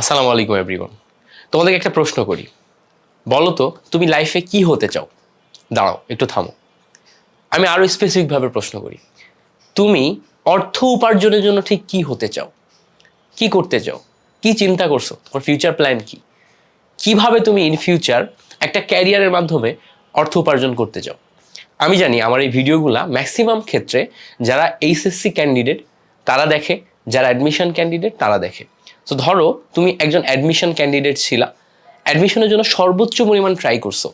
আসসালামু আলাইকুম এভরিওয়ান তোমাদেরকে একটা প্রশ্ন করি। বলো তো, তুমি লাইফে কি হতে চাও? দাঁড়াও, একটু থামো। আমি আরও স্পেসিফিকভাবে প্রশ্ন করি। তুমি অর্থ উপার্জনের জন্য ঠিক কি হতে চাও? কি করতে চাও? কি চিন্তা করছ? তোমার ফিউচার প্ল্যান কি? কীভাবে তুমি ইন ফিউচার একটা ক্যারিয়ারের মাধ্যমে অর্থ উপার্জন করতে চাও? আমি জানি আমার এই ভিডিওগুলা ম্যাক্সিমাম ক্ষেত্রে যারা এইচএসসি ক্যান্ডিডেট তারা দেখে। যারা অ্যাডমিশন ক্যান্ডিডেট তারা দেখে। তো ধরো তুমি একজন অ্যাডমিশন ক্যান্ডিডেট ছিলা। অ্যাডমিশনের জন্য সর্বোচ্চ পরিমাণ ট্রাই করছ।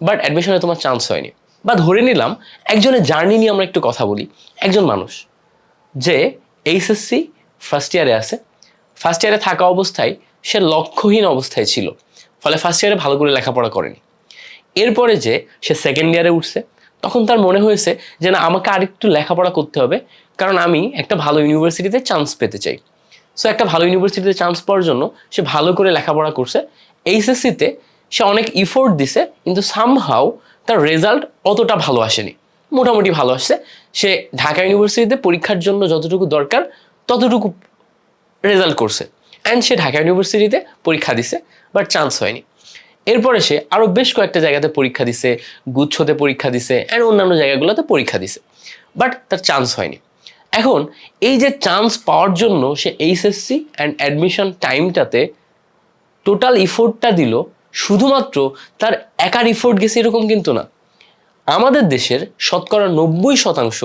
বাট অ্যাডমিশনে তোমার চান্স হয়নি। বা ধরে নিলাম, একজনের জার্নি নিয়ে আমরা একটু কথা বলি। একজন মানুষ, যে এইচএসসি ফার্স্ট ইয়ারে আছে। ফার্স্ট ইয়ারে থাকা অবস্থায় সে লক্ষ্যহীন অবস্থায় ছিল। ফলে ফার্স্ট ইয়ারে ভালো করে লেখাপড়া করেনি। এরপরে যে সে সেকেন্ড ইয়ারে উঠছে, তখন তার মনে হয়েছে যে না, আমাকে আরেকটু লেখাপড়া করতে হবে। কারণ আমি একটা ভালো ইউনিভার্সিটিতে চান্স পেতে চাই। সো একটা ভালো ইউনিভার্সিটিতে চান্স পাওয়ার জন্য সে ভালো করে লেখাপড়া করছে। এইচএসসিতে সে অনেক ইফোর্ট দিছে, কিন্তু সামহাও তার রেজাল্ট অতটা ভালো আসেনি। মোটামুটি ভালো আসছে। সে ঢাকা ইউনিভার্সিটিতে পরীক্ষার জন্য যতটুকু দরকার, ততটুকু রেজাল্ট করছে। অ্যান্ড সে ঢাকা ইউনিভার্সিটিতে পরীক্ষা দিছে বাট চান্স হয়নি। এরপরে সে আরও বেশ কয়েকটা জায়গাতে পরীক্ষা দিছে, গুচ্ছতে পরীক্ষা দিছে অ্যান্ড অন্যান্য জায়গাগুলোতে পরীক্ষা দিছে। বাট তার চান্স হয়নি। এখন এই যে চান্স পাওয়ার জন্য সে এইচএসসি অ্যান্ড অ্যাডমিশন টাইমটাতে টোটাল ইফোর্টটা দিল, শুধুমাত্র তার একার ইফোর্ট গেছে এরকম কিন্তু না। আমাদের দেশের শতকরা নব্বই শতাংশ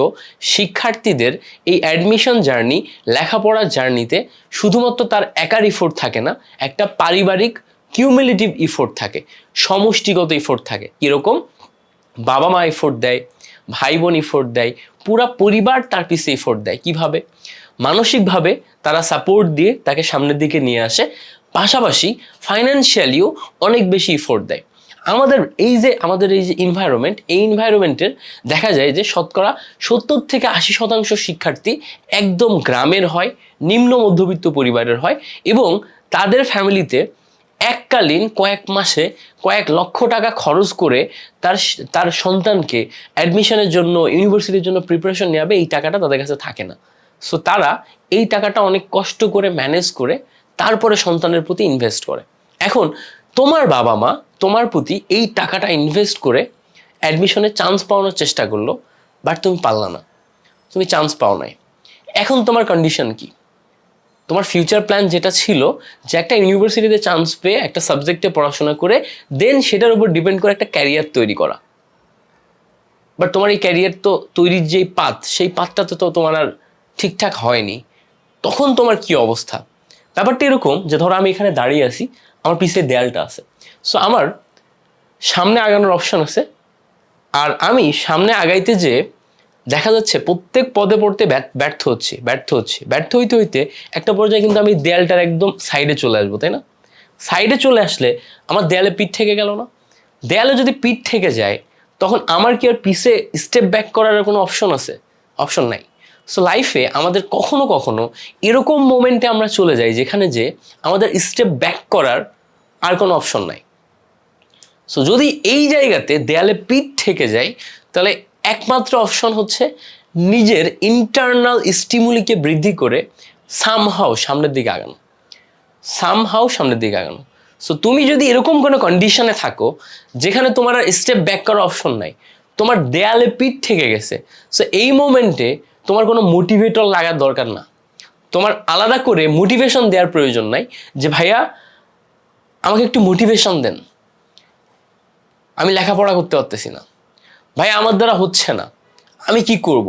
শিক্ষার্থীদের এই অ্যাডমিশন জার্নি লেখাপড়ার জার্নিতে শুধুমাত্র তার একার ইফোর্ট থাকে না, একটা পারিবারিক কিউমিলেটিভ ইফোর্ট থাকে, সমষ্টিগত ইফোর্ট থাকে। কীরকম বাবা মা এফোর্ট দেয় ভাই বোন ইফোর্ট দেয়, পুরা পরিবার তার পিছে এফোর্ট দেয়। কীভাবে? মানসিকভাবে তারা সাপোর্ট দিয়ে তাকে সামনের দিকে নিয়ে আসে, পাশাপাশি ফাইন্যান্সিয়ালিও অনেক বেশি ইফোর্ট দেয়। আমাদের এই যে, আমাদের এই যে ইনভায়রনমেন্ট এই ইনভায়রনমেন্টের দেখা যায় যে, শতকরা সত্তর থেকে আশি শতাংশ শিক্ষার্থী একদম গ্রামের হয়, নিম্ন মধ্যবিত্ত পরিবারের হয় এবং তাদের ফ্যামিলিতে এককালীন কয়েক মাসে কয়েক লক্ষ টাকা খরচ করে তার তার সন্তানকে অ্যাডমিশনের জন্য ইউনিভার্সিটির জন্য প্রিপারেশন নেওয়াবে, এই টাকাটা তাদের কাছে থাকে না। সো তারা এই টাকাটা অনেক কষ্ট করে ম্যানেজ করে তারপরে সন্তানের প্রতি ইনভেস্ট করে। এখন, তোমার বাবা মা তোমার প্রতি এই টাকাটা ইনভেস্ট করে অ্যাডমিশনে চান্স পাওয়ানোর চেষ্টা করল বাট তুমি পারলা না। তুমি চান্স পাও নাই। এখন তোমার কন্ডিশন কি? তোমার ফিউচার প্ল্যান যেটা ছিল যে একটা ইউনিভার্সিটিতে চান্স পেয়ে একটা সাবজেক্টে পড়াশোনা করে দেন সেটার উপর ডিপেন্ড করে একটা ক্যারিয়ার তৈরি করা। বাট তোমার এই ক্যারিয়ার তো তৈরির যেই পাত, সেই পাথটা তো তো তোমার আর ঠিকঠাক হয়নি। তখন তোমার কি অবস্থা? ব্যাপারটা এরকম যে ধরো আমি এখানে দাঁড়িয়ে আছি, আমার পিছিয়ে দেয়ালটা আছে। সো আমার সামনে আগানোর অপশন আছে। আর আমি সামনে আগাইতে যে দেখা যাচ্ছে প্রত্যেক পদে পড়তে ব্যর্থ- হচ্ছে, ব্যর্থ হচ্ছে। ব্যর্থ হইতে হইতে একটা পর্যায়ে কিন্তু আমি দেয়ালটার একদম সাইডে চলে আসব, তাই না? সাইডে চলে আসলে আমার দেয়ালে পিঠ থেকে গেল না। দেয়ালে যদি পিঠ থেকে যায়, তখন আমার কি আর পিছে স্টেপ ব্যাক করার কোনো অপশন আছে? অপশন নাই। সো লাইফে আমাদের কখনো কখনো এরকম মোমেন্টে আমরা চলে যাই যেখানে যে আমাদের স্টেপ ব্যাক করার আর কোনো অপশন নাই। সো যদি এই জায়গাতে দেয়ালে পিঠ থেকে যায়, তাহলে একমাত্র অপশন হচ্ছে নিজের ইন্টারনাল স্টিমুলিকে বৃদ্ধি করে সামহাও সামনের দিকে আগানো। সামহাও সামনের দিকে আগানো। সো তুমি যদি এরকম কোনো কন্ডিশনে থাকো, যেখানে তোমার আর স্টেপ ব্যাক করার অপশন নাই, তোমার দেয়ালে পিঠ থেকে গেছে সো এই মোমেন্টে তোমার কোনো মোটিভেটর লাগার দরকার না। তোমার আলাদা করে মোটিভেশন দেওয়ার প্রয়োজন নাই যে, ভাইয়া, আমাকে একটু মোটিভেশন দেন। আমি লেখাপড়া করতে পারতেছি না। ভাই, আমার দ্বারা হচ্ছে না। আমি কি করব?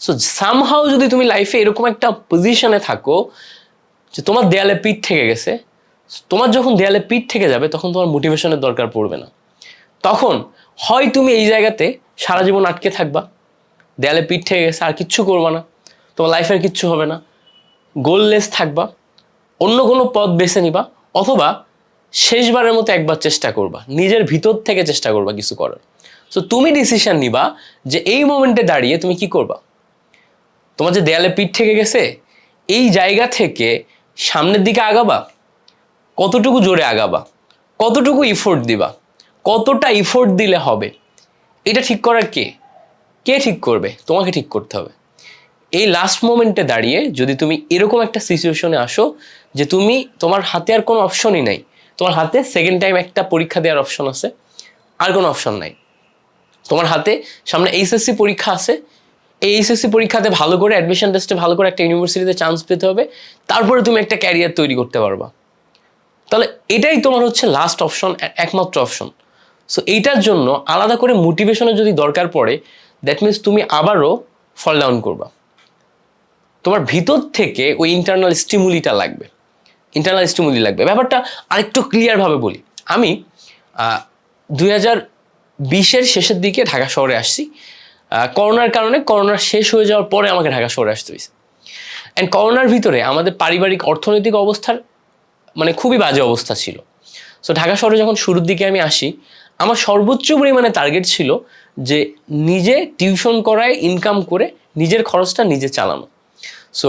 সো সামহাও যদি তুমি লাইফে এরকম একটা পজিশনে থাকো, যে তোমার দেয়ালে পিঠ থেকে গেছে, তোমার যখন দেয়ালে পিঠ থেকে যাবে, তখন তোমার মোটিভেশনের দরকার পড়বে না। তখন হয় তুমি এই জায়গাতে সারা জীবন আটকে থাকবা, দেয়ালে পিঠ থেকে গেছে, আর কিচ্ছু করবা না। তোমার লাইফের কিচ্ছু হবে না। গোললেস থাকবা, অন্য কোনো পথ বেছে নিবা, অথবা শেষবারের মতো একবার চেষ্টা করবা। নিজের ভিতর থেকে চেষ্টা করবা কিছু করার। সো তুমি ডিসিশন নিবা যে এই মোমেন্টে দাঁড়িয়ে তুমি কি করবা? তোমার যে দেয়ালে পিঠ থেকে গেছে, এই জায়গা থেকে সামনের দিকে আগাবা? কতটুকু জোরে আগাবা? কতটুকু ইফোর্ট দিবা? কতটা ইফোর্ট দিলে হবে? এটা ঠিক করার কে? কে ঠিক করবে? তোমাকে ঠিক করতে হবে। এই লাস্ট মোমেন্টে দাঁড়িয়ে যদি তুমি এরকম একটা সিচুয়েশনে আসো যে তুমি, তোমার হাতে আর কোনো অপশনই নাই। তোমার হাতে সেকেন্ড টাইম একটা পরীক্ষা দেওয়ার অপশন আছে, আর কোনো অপশন নাই। তোমার হাতে, সামনে এইচএসসি পরীক্ষা আছে। এই এইচএসসি পরীক্ষাতে ভালো করে অ্যাডমিশন টেস্টে ভালো করে একটা ইউনিভার্সিটিতে চান্স পেতে হবে। তারপরে তুমি একটা ক্যারিয়ার তৈরি করতে পারবা। তাহলে এটাই তোমার হচ্ছে লাস্ট অপশন একমাত্র অপশন সো এইটার জন্য আলাদা করে মোটিভেশনের যদি দরকার পড়ে দ্যাট মিনস তুমি আবারও ফল ডাউন করবা। তোমার ভিতর থেকে ওই ইন্টারনাল স্টিমুলিটা লাগবে। ইন্টারনাল স্টিমুলি লাগবে। ব্যাপারটা আরেকটু ক্লিয়ারভাবে বলি। আমি দুই হাজার বিশের শেষের দিকে ঢাকা শহরে আসছি। করোনার কারণে করোনা শেষ হয়ে যাওয়ার পরে আমাকে ঢাকা শহরে আসতে হয়েছে। অ্যান্ড করোনার ভিতরে আমাদের পারিবারিক অর্থনৈতিক অবস্থার মানে খুবই বাজে অবস্থা ছিল। সো ঢাকা শহরে যখন শুরুর দিকে আমি আসি, আমার সর্বোচ্চ পরিমাণে টার্গেট ছিল যে নিজে টিউশন করায় ইনকাম করে নিজের খরচটা নিজে চালানো। সো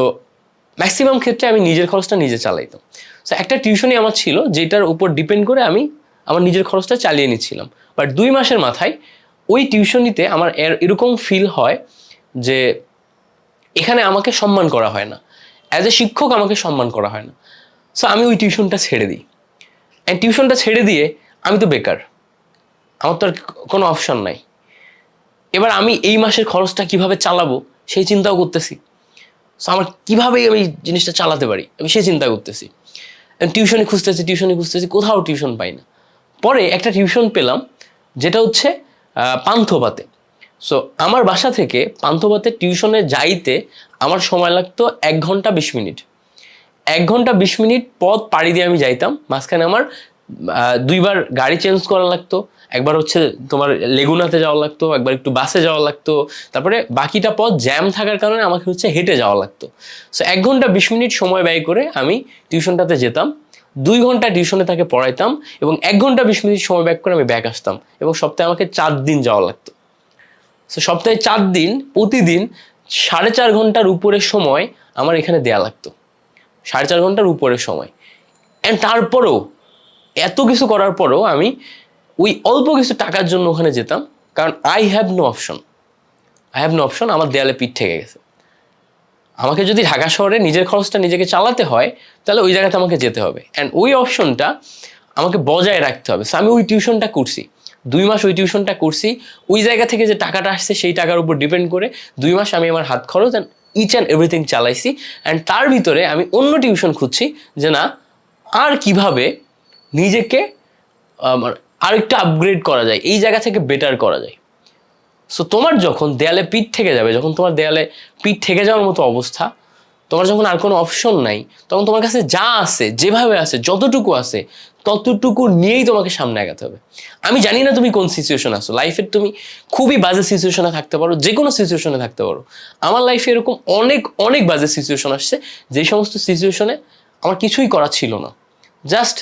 ম্যাক্সিমাম ক্ষেত্রে আমি নিজের খরচটা নিজে চালাইতাম। সো একটা টিউশনই আমার ছিল যেটার উপর ডিপেন্ড করে আমি আমার নিজের খরচটা চালিয়ে নিচ্ছিলাম। বাট দুই মাসের মাথায় ওই টিউশনিতে আমার এর- এরকম ফিল হয় যে এখানে আমাকে সম্মান করা হয় না। অ্যাজ এ শিক্ষক আমাকে সম্মান করা হয় না। সো আমি ওই টিউশনটা ছেড়ে দিই। অ্যান্ড টিউশনটা ছেড়ে দিয়ে আমি তো বেকার। আমার তো আর কোনো অপশন নাই। এবার আমি এই মাসের খরচটা কীভাবে চালাবো সেই চিন্তাও করতেছি। সো আমার কীভাবে আমি জিনিসটা চালাতে পারি আমি সেই চিন্তা করতেছি। টিউশনে খুঁজতেছি টিউশনে খুঁজতেছি, কোথাও টিউশন পাই না। পরে একটা টিউশন পেলাম, যেটা হচ্ছে পান্থপাতে সো আমার বাসা থেকে পান্থপাতে টিউশনে যাইতে আমার সময় লাগতো এক ঘণ্টা বিশ মিনিট। এক ঘণ্টা বিশ মিনিট পথ পাড়ি দিয়ে আমি যাইতাম, মাঝখানে আমার দুইবার গাড়ি চেঞ্জ করা লাগতো, একবার হচ্ছে তোমার লেগুনাতে যাওয়া লাগতো, একবার একটু বাসে যাওয়া লাগতো, তারপরে বাকিটা পথ জ্যাম থাকার কারণে আমাকে হচ্ছে হেঁটে যাওয়া লাগতো। সো এক ঘণ্টা বিশ মিনিট সময় ব্যয় করে আমি টিউশনটাতে যেতাম দুই ঘণ্টা টিউশনে তাকে পড়াইতাম এবং এক ঘণ্টা বিশ মিনিট সময় ব্যাক করে আমি ব্যাক আসতাম এবং সপ্তাহে আমাকে চার দিন যাওয়া লাগতো। সো সপ্তাহে চার দিন প্রতিদিন সাড়ে চার ঘণ্টার উপরের সময় আমার এখানে দেয়া লাগতো। সাড়ে চার ঘণ্টার উপরের সময়। অ্যান্ড তারপরেও, এত কিছু করার পরেও আমি ওই অল্প কিছু টাকার জন্য ওখানে যেতাম, কারণ I have no option I have no option আমার দেয়ালে পিঠ থেকে গেছে। আমাকে যদি ঢাকা শহরে নিজের খরচটা নিজেকে চালাতে হয়, তাহলে ওই জায়গাতে আমাকে যেতে হবে। অ্যান্ড ওই অপশনটা আমাকে বজায় রাখতে হবে। সো আমি ওই টিউশনটা করছি। দুই মাস ওই টিউশনটা করছি। ওই জায়গা থেকে যে টাকাটা আসছে, সেই টাকার উপর ডিপেন্ড করে দুই মাস আমি আমার হাত খরচ অ্যান্ড ইচ অ্যান্ড এভরিথিং চালাইছি। অ্যান্ড তার ভিতরে আমি অন্য টিউশন খুঁজছি যে না, আর কীভাবে নিজেকে আমার আর একটু আপগ্রেড করা যায়। এই জায়গা থেকে বেটার করা যায়। সো তোমার যখন দেয়ালে পিঠ থেকে যাবে, যখন তোমার দেয়ালে পিঠ থেকে যাওয়ার মতো অবস্থা, তোমার যখন আর কোনো অপশন নাই, তখন তোমার কাছে যা আছে, যেভাবে আছে, যতটুকু আছে, ততটুকু নিয়েই তোমাকে সামনে আগাতে হবে। আমি জানি না তুমি কোন সিচুয়েশন আছো। লাইফের তুমি খুবই বাজে সিচুয়েশনে থাকতে পারো, যে কোনো সিচুয়েশনে থাকতে পারো। আমার লাইফে এরকম অনেক অনেক বাজে সিচুয়েশন আসছে, যে সমস্ত সিচুয়েশনে আমার কিছুই করা ছিল না। জাস্ট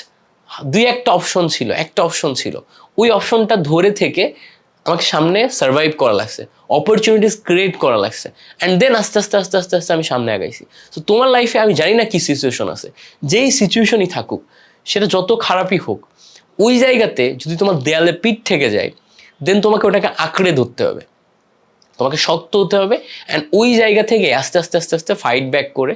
দুই একটা অপশন ছিল, একটা অপশন ছিল। ওই অপশনটা ধরে থেকে আমাকে সামনে সার্ভাইভ করা লাগছে অপরচুনিটিস ক্রিয়েট করা লাগছে অ্যান্ড দেন আস্তে আস্তে আস্তে আস্তে আস্তে আমি সামনে আগাইছি। তো তোমার লাইফে আমি জানি না কি সিচুয়েশন আছে। যেই সিচুয়েশনই থাকুক, সেটা যত খারাপই হোক, ওই জায়গাতে যদি তোমার দেয়ালে পিঠ থেকে যায় দেন তোমাকে ওটাকে আঁকড়ে ধরতে হবে। তোমাকে শক্ত হতে হবে অ্যান্ড ওই জায়গা থেকে আস্তে আস্তে আস্তে আস্তে ফাইট ব্যাক করে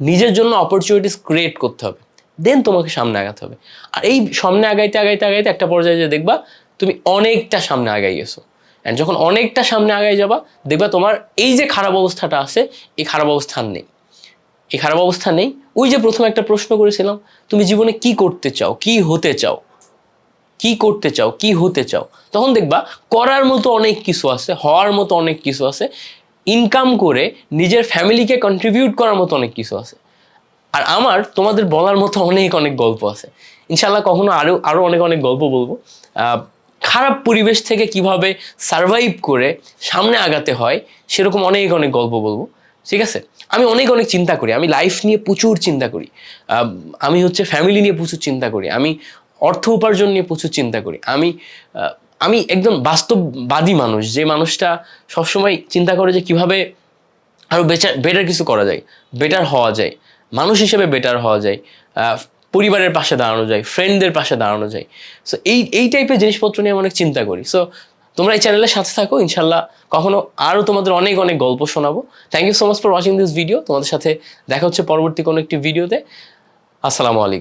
নিজের জন্য অপরচুনিটিস ক্রিয়েট করতে হবে। দেন তোমাকে সামনে আগাতে হবে। আর এই সামনে আগাইতে আগাইতে আগাইতে একটা পর্যায়ে যে দেখবা তুমি অনেকটা সামনে আগাই গেছো। অ্যান্ড যখন অনেকটা সামনে আগাই যাবা, দেখবা তোমার এই যে খারাপ অবস্থাটা আছে, এই খারাপ অবস্থান নেই। এই খারাপ অবস্থা নেই। ওই যে প্রথমে একটা প্রশ্ন করেছিলাম, তুমি জীবনে কি করতে চাও? কি হতে চাও? কি করতে চাও? কি হতে চাও? তখন দেখবা, করার মতো অনেক কিছু আছে, হওয়ার মতো অনেক কিছু আছে ইনকাম করে নিজের ফ্যামিলিকে কন্ট্রিবিউট করার মতো অনেক কিছু আছে। আর আমার, তোমাদের বলার মতো অনেক অনেক গল্প আছে। ইনশাল্লাহ কখনো আরও আরও অনেক অনেক গল্প বলব। খারাপ পরিবেশ থেকে কীভাবে সারভাইভ করে সামনে আগাতে হয়, সেরকম অনেক অনেক গল্প বলব। ঠিক আছে? আমি অনেক অনেক চিন্তা করি। আমি লাইফ নিয়ে প্রচুর চিন্তা করি। আমি হচ্ছে ফ্যামিলি নিয়ে প্রচুর চিন্তা করি। আমি অর্থ উপার্জন নিয়ে প্রচুর চিন্তা করি। আমি আমি একদম বাস্তববাদী মানুষ। যে মানুষটা সবসময় চিন্তা করে যে কীভাবে আরও বেচার বেটার কিছু করা যায়। বেটার হওয়া যায়। মানুষ হিসেবে বেটার হওয়া যায়। পরিবারের পাশে দাঁড়ানো যায় ফ্রেন্ডদের পাশে দাঁড়ানো যায়। সো এই এই টাইপের জিনিসপত্র নিয়ে আমি অনেক চিন্তা করি। সো তোমরা এই চ্যানেলের সাথে থাকো, ইনশাল্লাহ কখনো আরও তোমাদের অনেক অনেক গল্প শোনাবো। Thank you so much for watching this video তোমাদের সাথে দেখা হচ্ছে পরবর্তী কোনো একটি ভিডিওতে আসসালামু আলাইকুম।